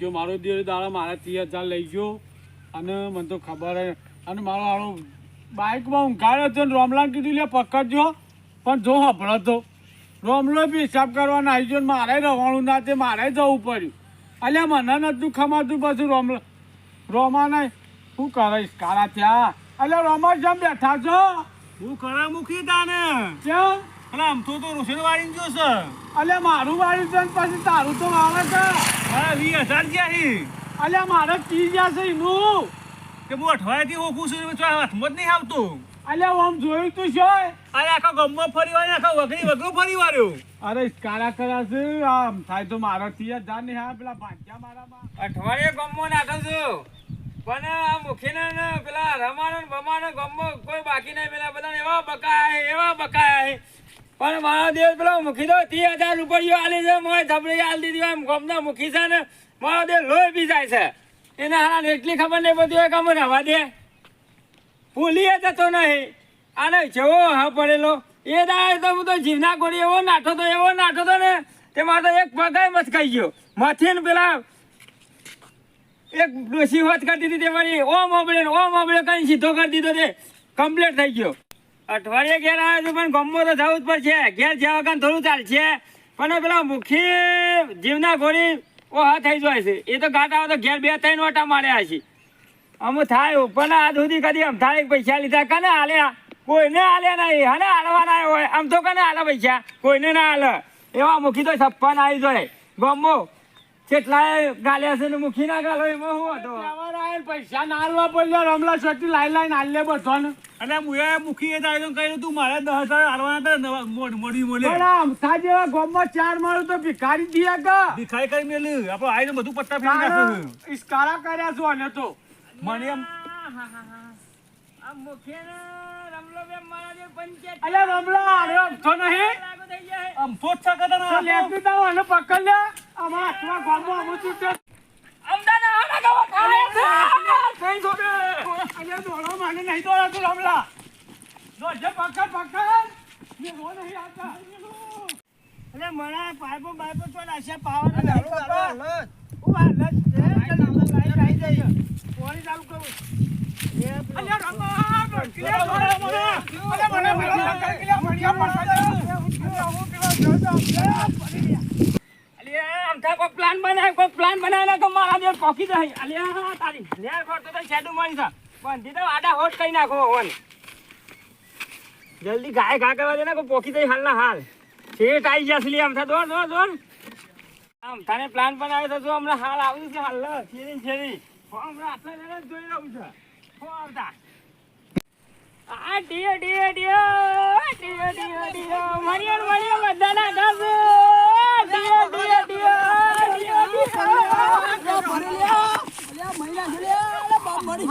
જો મારો દિવસ દાડા મારા ત્રીસ હજાર લઈ ગયો અને મને તો ખબર અને મારો હારો બાઇકમાં ઊંઘાડ્યો હતો ને રોમલાને કીધું લે પકડજો. પણ જો હભળો તો. રોમલો બી હિસાબ કરવાનો આવી ગયો મારે રહેવાનું ના તે મારે જવું પડ્યું. અલ્યા મને નતું ખમાતું પછી રોમલો. રોમાને શું કરીશ કાળા ત્યાં અલ્યા રોમા જેમ બેઠા છો? હું ખરા મૂકી તાને? ક્યાં? અને આમ તો તો રોશન વાળી ગયો છે. અલ્યા મારું વાળ્યું છે પછી તારું તો આવે છે. હા વીસ હજાર ગયા હી. અલ્યા મારે કી ગયા છે એનું. કે હું અઠવાડિયાથી ઓખું છું તો હાથમાં જ નહીં આવતું. અલ્યા આમ જોયું તું છે અરે આખા ગમો ફરી વાર આખા વગડી વગડું ફરી વાળ્યો. અરે કાળા કરા છે. આમ થાય તો મારો તિયા જાન ને હા પેલા ભાગ્યા મારામાં. અઠવાડિયે ગમો નાખું છું. પણ આ મુખીને ને પેલા રમાનો બમાનો ગમો કોઈ બાકી નહીં પેલા બધા એવા બકાયા એવા બકાયા પણ મારા દેવ પેલો મૂકી દો ત્રીસ હજાર રૂપિયો આલી છે મોય ધબડી આલી દીધી એમ ગમતા મૂકી છે ને, મારો દેવ લોહી પી જાય છે. એને હારા એટલી ખબર નહીં બધી હોય કમ રવા દે. ભૂલીએ જતો નહીં. આને જેવો હા પડેલો. એ દાય તો હું તો જીવના ગોળી એવો નાઠો તો, એવો નાઠો તો ને, તેમાં તો એક પગાય મચકાઈ ગયો. મથી ને પેલા એક ડોસી વાત કરી હતી તે વળી ઓમ ઓબળે ઓ ઓબળે કઈ સીધો કરી દીધો તે. કમ્પ્લીટ થઈ ગયો. અઠવાડિયે ઘેર આવ્યો છું પણ ગમો તો જવું જ પડશે. ઘેર જવા વગર થોડું ચાલશે. પણ પેલા મુખી જીવના ગોળી ઓહા થઈ જાય છે. એ તો ઘાટ આવે તો ઘેર બે ત્રણ વાટા માર્યા છે અમુક થાય પણ આજ સુધી કદી આમ થાય પૈસા લીધા કને હાલ્યા કોઈને હાલ્યા નહીં. હને હાલવાના હોય. આમ તો કને હાલે પૈસા? કોઈને ના હાલે. એવા મુખી તો છપ્પન આવી જાય. ગમો. કેટલાય ગાલ્યા છે ને મુખી ના ગાલો એમાં શું હતો? તહેવાર આયા ને પૈસા ના આલવા પડ્યો રમલા શેઠી લાઈ લાઈને આલે બધાને. અને મુએ મૂકી એ દાડો કહ્યું તું મારે દસ હજાર હાલવાના હતા મોડી મોલે પણ આમ જેવા ગામમાં ચાર મારું તો ભિખારી દિયા કા ભિખારી કરી મેલ્યું આપણે આવીને બધું પત્તા ફેરી નાખ્યું ઇસ્કારા કર્યા છો અને તો. મને એમ આ મુખી રમલો બે મારા જે પંચાયત અલ્યા રમલા અરે અમથો નહીં. જ તાવ અને પકડ લે. આમાં હાથમાં ગામમાં અમુક ચૂંટે અમદાવાદ આના ગાવા ખાય છે કઈ જોડે અલ્યા દોડો મને નહીં દોડાતો રમલા દોડજે પકડ પકડ મેં રો નહીં આવતા અરે મને પાઇપો પાઇપો તો નાશે પાવા ચાલુ કરો હું હાલ લાઈટ જાય પાણી ચાલુ કરું અલ્યા રમા બકલે દોડો મને અલ્યા મને મને કલકલિયા મળ્યા અમથા કોઈ પ્લાન બનાય, કોઈ પ્લાન બનાવે તો મારા જે પોકી દે અલ્યા તારી. નેર ફરતો તો શેડું મળી સા બંધી. તો આડા હોટ કઈ નાખો હોન જલ્દી ગાય ઘા કરવા દે ને, કોઈ પોકી જાય હાલ ના હાલ. શેઠ આવી જશે થા દોર દોર દોર આમ અમથાને પ્લાન બનાવ્યો તો જો, હમણાં હાલ આવ્યું છે, હાલ છેરી છેરી હમણાં આટલા જણા જોઈ રહ્યું છે. હો, આવતા. આ ડીયો ડીયો ડીયો ડીયો ડીયો ડીયો મરિયો ને મરિયો બધાના ઘર ડીયો ડીયો ડીયો ડીયો ડીયો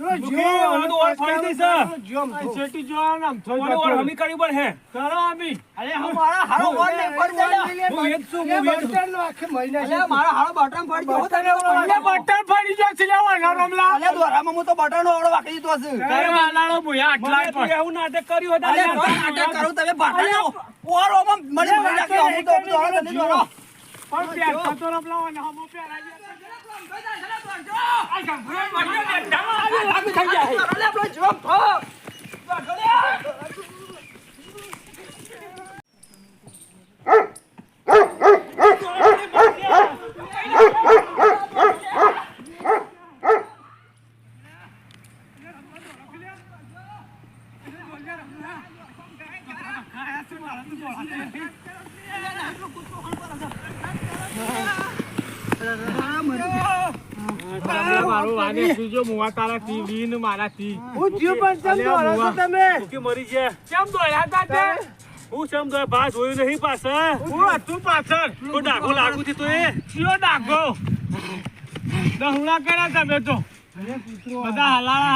છું મારે તું એવું નાટક કર્યું હતું વાગે હું જીવ તમે મરી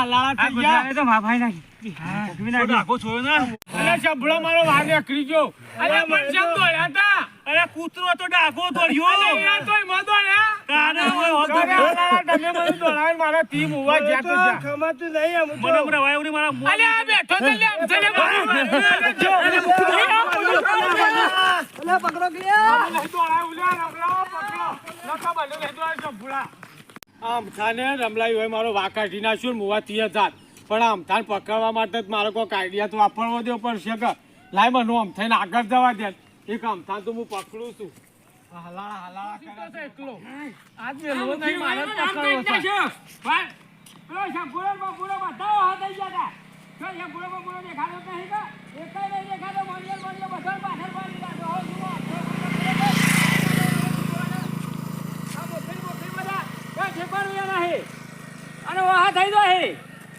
હલાળા થઈ ગયા અરે વાગે મને ચમ દોડ્યા અરે કૂતરો તો ડાઘો દોડ્યો અરે તોય મો દોડ્યા તારે હવે હોતો તમે મને દોડાવીને મારા ટીમ ઉવા તો. મને હમણાં વાયો મારા મોં- અલે આ બેઠો તો લે, આમ. નહીં પકડો. નહીં દોડાય. આમ થાને રમલાઈ હોય મારો વાકાઢી કાઢી નાખ્યો ને મુવા તીએ જાત પણ આમ થાન પકડવા માટે જ મારો કોઈક આઈડિયા તો વાપરવો દેવો પડશે કે લાય મને આમ થઈને આગળ જવા દે એક આમ થાન તો હું પકડું છું. આ હલાળા હલાળા કરે છે? એકલો? આજ મેલવો નહીં મારે જ પકડવો છે. અને વાહ થઈ ગયો હે અલે અલે મુકે અલે મુકે સાલા કોઈ રૂકો થઈ ગયો હે એ ચાલે ના આવ્યો પ્લાન બનાવ્યો તો. ખોલે તો, ખોલે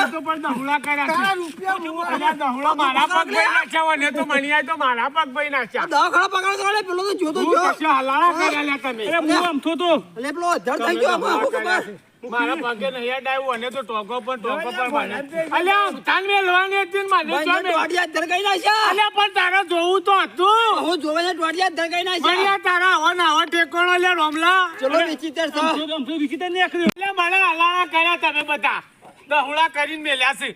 તમે તો પણ દહુડા કર્યા છે. અલ્યા, દહુડા મારા પગ ભાઈ નાખ્યા હોય ને તો મણિયાએ તો મારા પગ ભાઈ નાખ્યા. હું કશો હલાળા કર્યા લ્યા તમે. અરે હું આમ થતો? તમે દહુડા કર્યા છે. મારા પગે નહીં અડાયું અને તો ટોકો પર ટોકો પર મને અલ્યા તાન મેલવાની હતી મને જો મેલ- અલ્યા પણ તારે જોવું તો હતું. તારા આવા ના આવા ટેકો લે રોમલા. આમ થતો વિકિતા નહીં આખરી. હલાળા કર્યા તમે બધા. દહુડા કરીને મેલ્યા છે.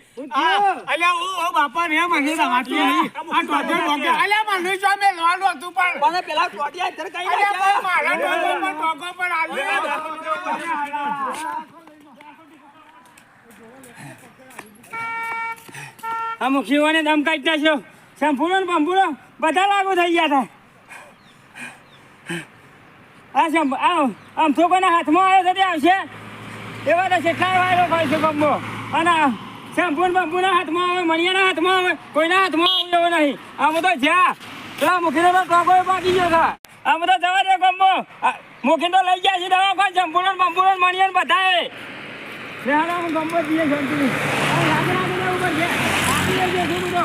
અલ્યા ઓ ઓ બાપા રે મને રમાતી નહીં આ ટોકે બોકે અલ્યા મને જો મેલવાનું હતું પણ અલ્યા પણ મારા ટોકો પર ટોકો પર આવ્યું આ મુખીઓને દમ કાઢી નાખ્યો. સંપૂર્ણ ને બંપૂરો બધા લાગુ થઈ ગયા હતા આ આમ તો કોઈના હાથમાં આવ્યો તો આવશે. એવા તો કેટલાય વાયરો હોય છે ગમો. અને આ સંપૂર્ણ હાથમાં આવે, મણિયાના હાથમાં આવે, કોઈના હાથમાં આવે એવો નહીં. આમ તો જ્યાં પેલા મુખીનો તો ટોકો બાકી ગયો હતા આ તો જવા દે ગમો. મુખી તો લઈ ગયા છે દવા કોઈ સંપૂર્ણ બંપૂર્ણ મણિયન બધાએ. લે હાલો હું ગમો જઈએ શાંતિથી આ લાગે લાગે ને ઉપર આવી જજો બધો